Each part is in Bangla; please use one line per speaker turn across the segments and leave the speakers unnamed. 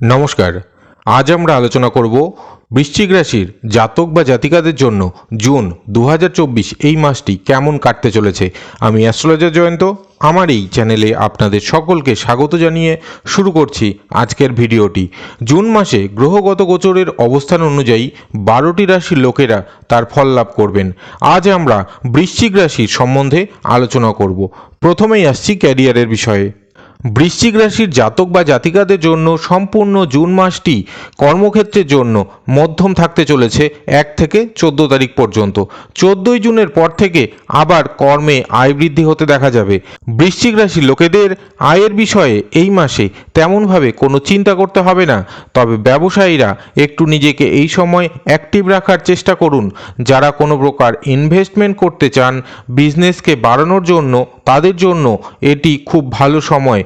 নমস্কার। আজ আমরা আলোচনা করব বৃশ্চিক রাশির জাতক বা জাতিকাদের জন্য জুন দু হাজার চব্বিশ এই মাসটি কেমন কাটতে চলেছে। আমি অ্যাস্ট্রোলজার জয়ন্ত। আমার এই চ্যানেলে আপনাদের সকলকে স্বাগত জানিয়ে শুরু করছি আজকের ভিডিওটি। জুন মাসে গ্রহগত গোচরের অবস্থান অনুযায়ী বারোটি রাশির লোকেরা তার ফল লাভ করবেন। আজ আমরা বৃশ্চিক রাশির সম্বন্ধে আলোচনা করব। প্রথমেই আসছি ক্যারিয়ারের বিষয়ে। বৃশ্চিক রাশির জাতক বা জাতিকাদের জন্য সম্পূর্ণ জুন মাসটি কর্মক্ষেত্রের জন্য মধ্যম থাকতে চলেছে এক থেকে চোদ্দ তারিখ পর্যন্ত। চোদ্দই জুনের পর থেকে আবার কর্মে আয় বৃদ্ধি হতে দেখা যাবে। বৃশ্চিক রাশির লোকেদের আয়ের বিষয়ে এই মাসে তেমনভাবে কোনো চিন্তা করতে হবে না, তবে ব্যবসায়ীরা একটু নিজেকে এই সময় অ্যাক্টিভ রাখার চেষ্টা করুন। যারা কোনো প্রকার ইনভেস্টমেন্ট করতে চান বিজনেসকে বাড়ানোর জন্য তাদের জন্য এটি খুব ভালো সময়।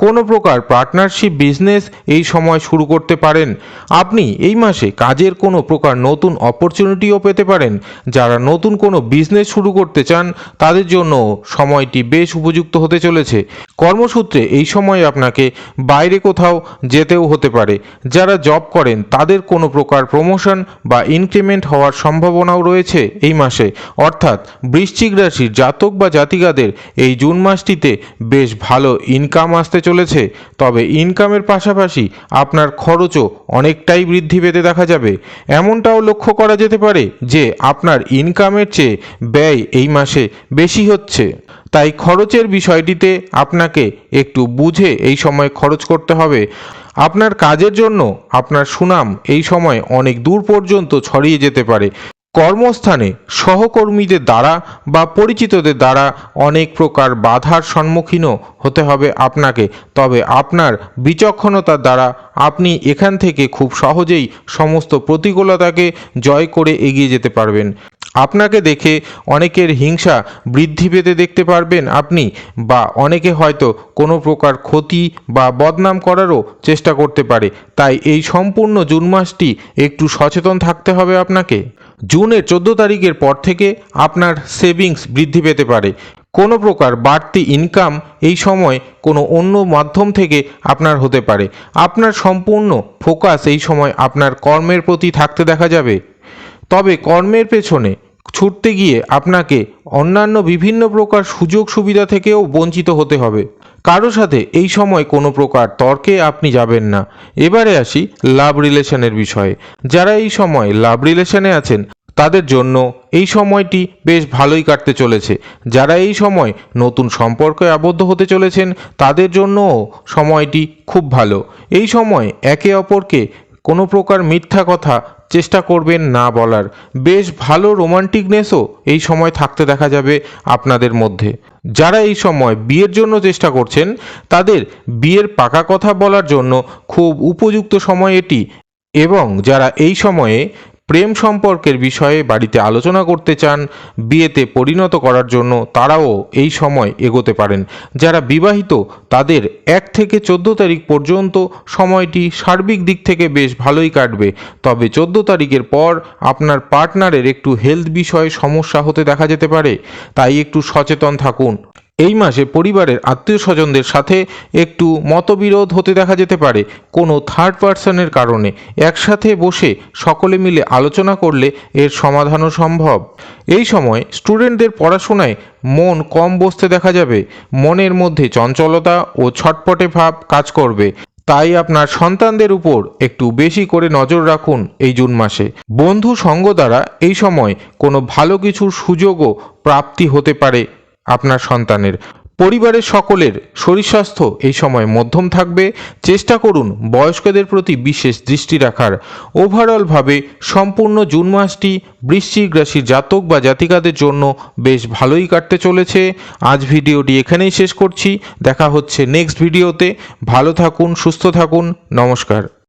কোনো প্রকার পার্টনারশিপ বিজনেস এই সময় শুরু করতে পারেন। আপনি এই মাসে কাজের কোনো প্রকার নতুন অপরচুনিটিও পেতে পারেন। যারা নতুন কোনো বিজনেস শুরু করতে চান, তাদের জন্য সময়টি বেশ উপযুক্ত হতে চলেছে। কর্মসূত্রে এই সময় আপনাকে বাইরে কোথাও যেতেও হতে পারে। যারা জব করেন, তাদের কোনো প্রকার প্রমোশন বা ইনক্রিমেন্ট হওয়ার সম্ভাবনাও রয়েছে এই মাসে। অর্থাৎ বৃশ্চিক রাশির জাতক বা জাতিকাদের এই জুন মাসটিতে বেশ ভালো ইনকাম আসতে চলেছে, তবে ইনকামের পাশাপাশি আপনার খরচও অনেকটাই বৃদ্ধি পেতে দেখা যাবে। এমনটাও লক্ষ্য করা যেতে পারে যে আপনার ইনকামের চেয়ে ব্যয় এই মাসে বেশি হচ্ছে। তাই খরচের বিষয়টিতে আপনাকে একটু বুঝে এই সময় খরচ করতে হবে। আপনার কাজের জন্য আপনার সুনাম এই সময় অনেক দূর পর্যন্ত ছড়িয়ে যেতে পারে। কর্মস্থানে সহকর্মীদের দ্বারা বা পরিচিতদের দ্বারা অনেক প্রকার বাধার সম্মুখীনও হতে হবে আপনাকে। তবে আপনার বিচক্ষণতার দ্বারা আপনি এখান থেকে খুব সহজেই সমস্ত প্রতিকূলতাকে জয় করে এগিয়ে যেতে পারবেন। আপনাকে দেখে অনেকের হিংসা বৃদ্ধি পেতে দেখতে পারবেন আপনি বা অনেকে হয়তো কোনো প্রকার ক্ষতি বা বদনাম করারও চেষ্টা করতে পারে। তাই এই সম্পূর্ণ জুন মাসটি একটু সচেতন থাকতে হবে আপনাকে। জুনের চোদ্দ তারিখের পর থেকে আপনার সেভিংস বৃদ্ধি পেতে পারে। কোনো প্রকার বাড়তি ইনকাম এই সময় কোনো অন্য মাধ্যম থেকে আপনার হতে পারে। আপনার সম্পূর্ণ ফোকাস এই সময় আপনার কর্মের প্রতি থাকতে দেখা যাবে। তবে কর্মের পেছনে ছুটতে গিয়ে আপনাকে অন্যান্য বিভিন্ন প্রকার সুযোগ সুবিধা থেকেও বঞ্চিত হতে হবে। কারও সাথে এই সময় কোনো প্রকার তর্কে আপনি যাবেন না। এবারে আসি লাভ রিলেশনের বিষয়ে। যারা এই সময় লাভ রিলেশনে আছেন, তাদের জন্য এই সময়টি বেশ ভালোই কাটতে চলেছে। যারা এই সময় নতুন সম্পর্কে আবদ্ধ হতে চলেছেন, তাদের জন্যও সময়টি খুব ভালো। এই সময় একে অপরকে কোনো প্রকার মিথ্যা কথা চেষ্টা করবেন না বলার। বেশ ভালো রোমান্টিকনেসও এই সময় থাকতে দেখা যাবে আপনাদের মধ্যে। যারা এই সময় বিয়ের জন্য চেষ্টা করছেন, তাদের বিয়ের পাকা কথা বলার জন্য খুব উপযুক্ত সময় এটি। এবং যারা এই সময়ে প্রেম সম্পর্কের বিষয়ে বাড়িতে আলোচনা করতে চান, বিয়েতে পরিণত করার জন্য তারাও এই সময় এগোতে পারেন। যারা বিবাহিত, তাদের এক থেকে চোদ্দ তারিখ পর্যন্ত সময়টি সার্বিক দিক থেকে বেশ ভালোই কাটবে। তবে চোদ্দ তারিখের পর আপনার পার্টনারের একটু হেলথ বিষয়ে সমস্যা হতে দেখা যেতে পারে, তাই একটু সচেতন থাকুন। এই মাসে পরিবারের আত্মীয় স্বজনদের সাথে একটু মতবিরোধ হতে দেখা যেতে পারে কোনো থার্ড পার্সনের কারণে। একসাথে বসে সকলে মিলে আলোচনা করলে এর সমাধানও সম্ভব। এই সময় স্টুডেন্টদের পড়াশোনায় মন কম বসতে দেখা যাবে। মনের মধ্যে চঞ্চলতা ও ছটপটে ভাব কাজ করবে। তাই আপনার সন্তানদের উপর একটু বেশি করে নজর রাখুন এই জুন মাসে। বন্ধু সঙ্গ দ্বারা এই সময় কোনো ভালো কিছুর সুযোগও প্রাপ্তি হতে পারে আপনার সন্তানের। পরিবারের সকলের শরীর স্বাস্থ্য এই সময় মধ্যম থাকবে। চেষ্টা করুন বয়স্কদের প্রতি বিশেষ দৃষ্টি রাখার। ওভারঅলভাবে সম্পূর্ণ জুন মাসটি বৃশ্চিক রাশির জাতক বা জাতিকাদের জন্য বেশ ভালোই কাটতে চলেছে। আজ ভিডিওটি এখানেই শেষ করছি। দেখা হচ্ছে নেক্সট ভিডিওতে। ভালো থাকুন, সুস্থ থাকুন। নমস্কার।